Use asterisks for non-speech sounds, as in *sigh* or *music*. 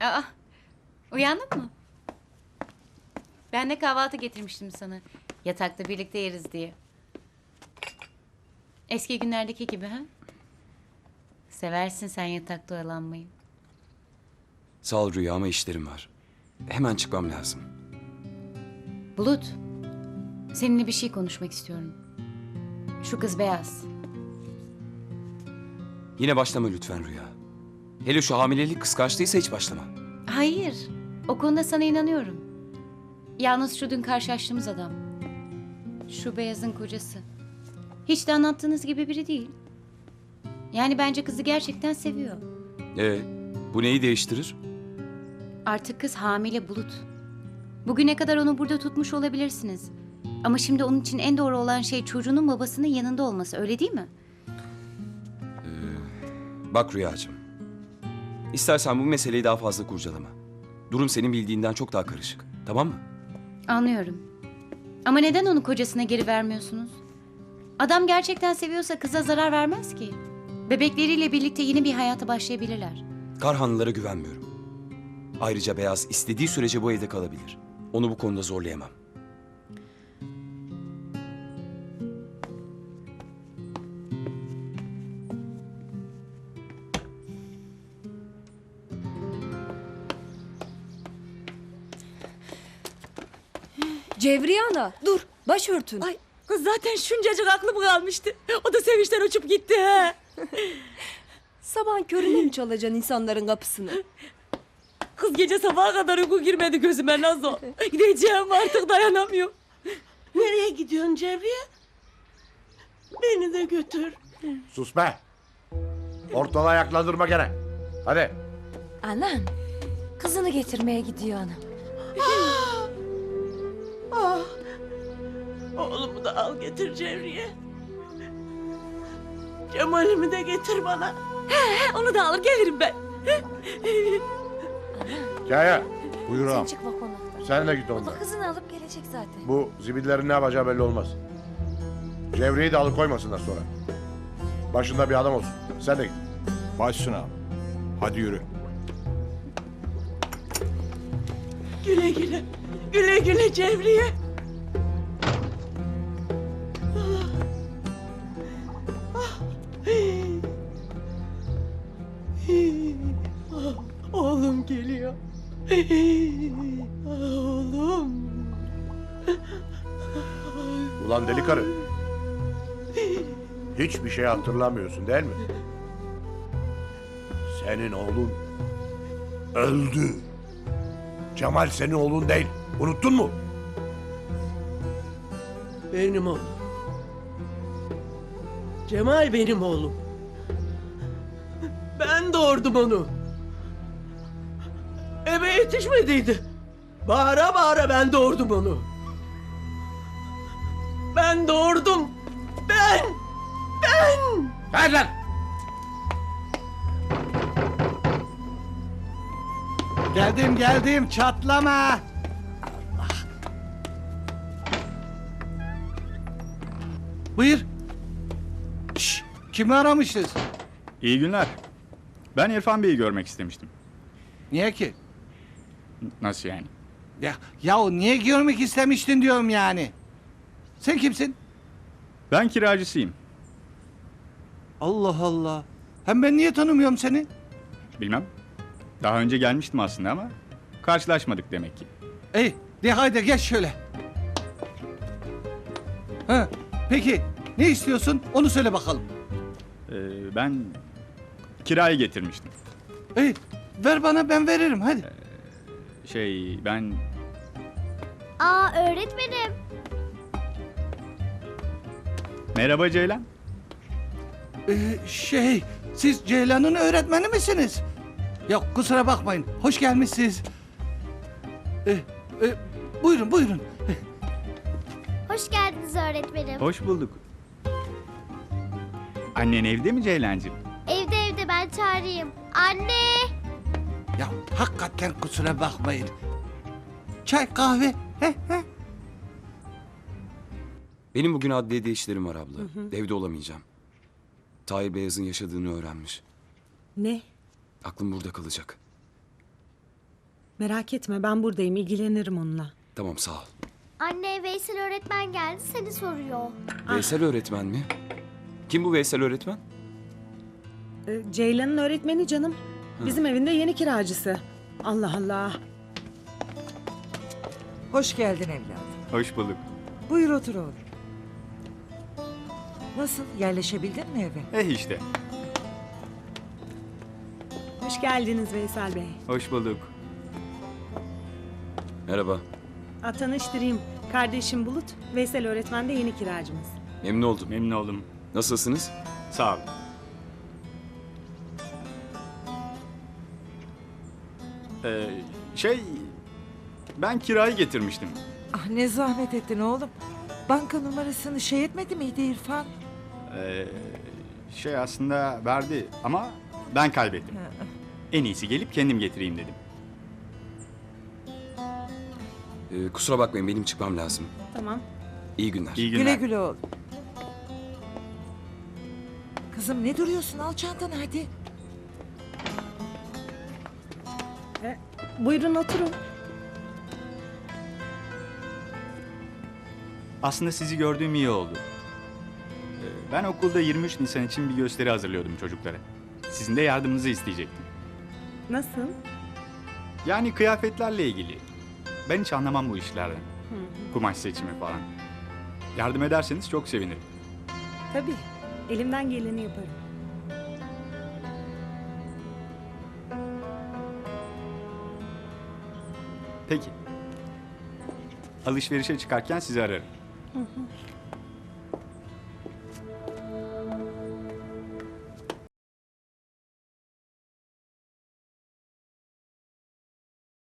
Aa, uyandın mı? Ben de kahvaltı getirmiştim sana. Yatakta birlikte yeriz diye. Eski günlerdeki gibi ha? Seversin sen yatakta oyalanmayı. Sağ ol Rüya ama işlerim var. Hemen çıkmam lazım. Bulut, seninle bir şey konuşmak istiyorum. Şu kız beyaz. Yine başlama lütfen Rüya. Hele şu hamilelik kıskançlıysa hiç başlama. Hayır, o konuda sana inanıyorum. Yalnız şu dün karşılaştığımız adam. Şu beyazın kocası. Hiç de anlattığınız gibi biri değil. Yani bence kızı gerçekten seviyor. Ee, bu neyi değiştirir? Artık kız hamile bulut. Bugüne kadar onu burada tutmuş olabilirsiniz. Ama şimdi onun için en doğru olan şey çocuğunun babasının yanında olması öyle değil mi? Bak Rüyacığım. İstersen bu meseleyi daha fazla kurcalama. Durum senin bildiğinden çok daha karışık. Tamam mı? Anlıyorum. Ama neden onu kocasına geri vermiyorsunuz? Adam gerçekten seviyorsa kıza zarar vermez ki. Bebekleriyle birlikte yeni bir hayata başlayabilirler. Karhanlılara güvenmiyorum. Ayrıca Beyaz istediği sürece bu evde kalabilir. Onu bu konuda zorlayamam. Cevriye ana dur başörtün. Ay kız zaten şuncacık aklım kalmıştı. O da sevinçten uçup gitti he. *laughs* Sabahın körüne mi çalacaksın insanların kapısını? Kız gece sabaha kadar uyku girmedi gözüme Nazo. Gideceğim artık dayanamıyorum. Nereye gidiyorsun Cevriye? Beni de götür. Sus be. Ortalığı ayaklandırma gene. Hadi. Anam kızını getirmeye gidiyor anam. Ah. Oğlumu da al getir Cevriye. Cemal'imi de getir bana. He, onu da alır gelirim ben. Hikaye. Buyur Sen ağam. çıkma konaktan. Sen de git O onunla. da kızını alıp gelecek zaten. Bu zibillerin ne yapacağı belli olmaz. Cevriye'yi de alıkoymasınlar sonra. Başında bir adam olsun. Sen de git. Başsın ağam. Hadi yürü. Güle güle. Güle güle Cevriye. Ah, Oğlum geliyor. Oğlum. Ulan deli karı. Hiçbir şey hatırlamıyorsun değil mi? Senin oğlun öldü. Cemal senin oğlun değil. Unuttun mu? Benim oğlum. Cemal benim oğlum. Ben doğurdum onu. Eve yetişmediydi. Bağıra bağıra ben doğurdum onu. Ben doğurdum. Ben! Ben! Hadi lan! Geldim geldim çatlama. Buyur. Şş, kimi aramışız? İyi günler. Ben İrfan Bey'i görmek istemiştim. Niye ki? Nasıl yani? Ya, yahu niye görmek istemiştin diyorum yani. Sen kimsin? Ben kiracısıyım. Allah Allah. Hem ben niye tanımıyorum seni? Bilmem. Daha önce gelmiştim aslında ama karşılaşmadık demek ki. Ey, de haydi geç şöyle. Ha, peki ne istiyorsun onu söyle bakalım. Ee, ben kirayı getirmiştim. Ey, ver bana ben veririm hadi. Şey ben Aa öğretmenim. merhaba Ceylan. Ee, şey, siz Ceylan'ın öğretmeni misiniz? Yok kusura bakmayın, hoş gelmişsiniz. Ee, e, buyurun, buyurun. Hoş geldiniz öğretmenim. Hoş bulduk. Annen evde mi Ceylancığım? Evde evde ben çağırayım. Anne. Ya hakikaten kusura bakmayın. Çay, kahve, he, he. Benim bugün adliyede işlerim var abla. Evde olamayacağım. Tahir Beyaz'ın yaşadığını öğrenmiş. Ne? Aklım burada kalacak. Merak etme ben buradayım ilgilenirim onunla. Tamam sağ ol. Anne Veysel öğretmen geldi seni soruyor. Veysel öğretmen mi? Kim bu Veysel öğretmen? Ee, Ceylan'ın öğretmeni canım. Bizim evinde yeni kiracısı. Allah Allah. Hoş geldin evladım. Hoş bulduk. Buyur otur oğlum. Nasıl yerleşebildin mi eve? Eh işte. Hoş geldiniz Veysel Bey. Hoş bulduk. Merhaba. A, tanıştırayım. Kardeşim Bulut, Veysel öğretmen de yeni kiracımız. Memnun oldum. Memnun oldum. Nasılsınız? Sağ ol. Ee, şey... Ben kirayı getirmiştim. Ah ne zahmet ettin oğlum. Banka numarasını şey etmedi miydi İrfan? Ee, şey aslında verdi ama ben kaybettim. En iyisi gelip kendim getireyim dedim. Ee, kusura bakmayın benim çıkmam lazım. Tamam. İyi günler. İyi günler. Güle güle oğlum. Kızım ne duruyorsun al çantanı hadi. E, buyurun oturun. Aslında sizi gördüğüm iyi oldu. Ee, Ben okulda 23 Nisan için bir gösteri hazırlıyordum çocuklara. Sizin de yardımınızı isteyecektim. Nasıl? Yani kıyafetlerle ilgili. Ben hiç anlamam bu işlerden. Kumaş seçimi falan. Yardım ederseniz çok sevinirim. Tabii. Elimden geleni yaparım. Peki. Alışverişe çıkarken sizi ararım.